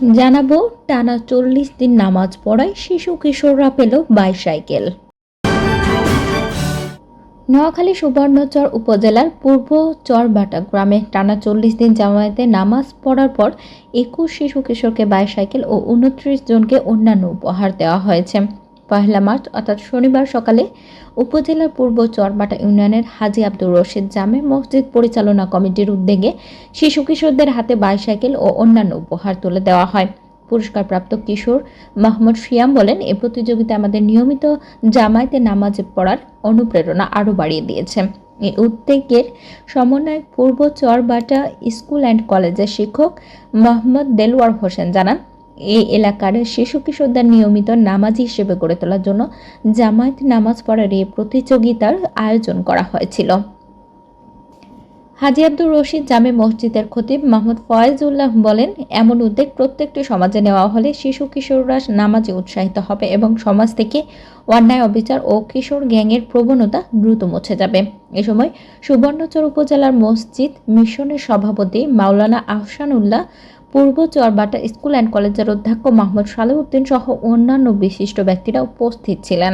জানাব, টানা চল্লিশ দিন নামাজ পড়ায় শিশু কিশোররা পেল বাইসাইকেল। নোয়াখালী সুবর্ণচর উপজেলার পূর্ব চরবাটা গ্রামে টানা চল্লিশ দিন জামায়াতে নামাজ পড়ার পর একুশ শিশু কিশোরকে বাইসাইকেল ও উনত্রিশ জনকে অন্যান্য উপহার দেওয়া হয়েছে। পহেলা মার্চ, অর্থাৎ শনিবার সকালে উপজেলার পূর্ব চরবাটা ইউনিয়নের হাজি আব্দুর রশিদ জামে মসজিদ পরিচালনা কমিটির উদ্যোগে শিশু কিশোরদের হাতে বাইসাইকেল ও অন্যান্য উপহার তুলে দেওয়া হয়। পুরস্কারপ্রাপ্ত কিশোর মাহমুদ শিয়াম বলেন, এ প্রতিযোগিতা আমাদের নিয়মিত জামায়াতে নামাজে পড়ার অনুপ্রেরণা আরও বাড়িয়ে দিয়েছে। এই উদ্যোগের সমন্বয়ক পূর্ব চরবাটা স্কুল অ্যান্ড কলেজের শিক্ষক মোহাম্মদ দেলওয়ার হোসেন জানান এই এলাকার শিশু কিশোরদের নিয়মিত নামাজি হিসেবে গড়ে তোলার জন্য জামায়াত নামাজ পড়ার এই প্রতিযোগিতার আয়োজন করা হয়েছিল। হাজি আব্দুর রশিদ জামে মসজিদের খতিব মাহমুদ ফয়েজউল্লাহ বলেন, এমন উদ্যোগ প্রত্যেকটি সমাজে নেওয়া হলে শিশু কিশোররা নামাজে উৎসাহিত হবে এবং সমাজ থেকে অন্যায় অবিচার ও কিশোর গ্যাংয়ের প্রবণতা দ্রুত মুছে যাবে। এ সময় সুবর্ণচর উপজেলার মসজিদ মিশনের সভাপতি মাওলানা আহসানুল্লাহ পূর্ব চরবাটা স্কুল অ্যান্ড কলেজের অধ্যক্ষ মাহমুদ সালেউদ্দিন সহ অন্যান্য বিশিষ্ট ব্যক্তিরা উপস্থিত ছিলেন।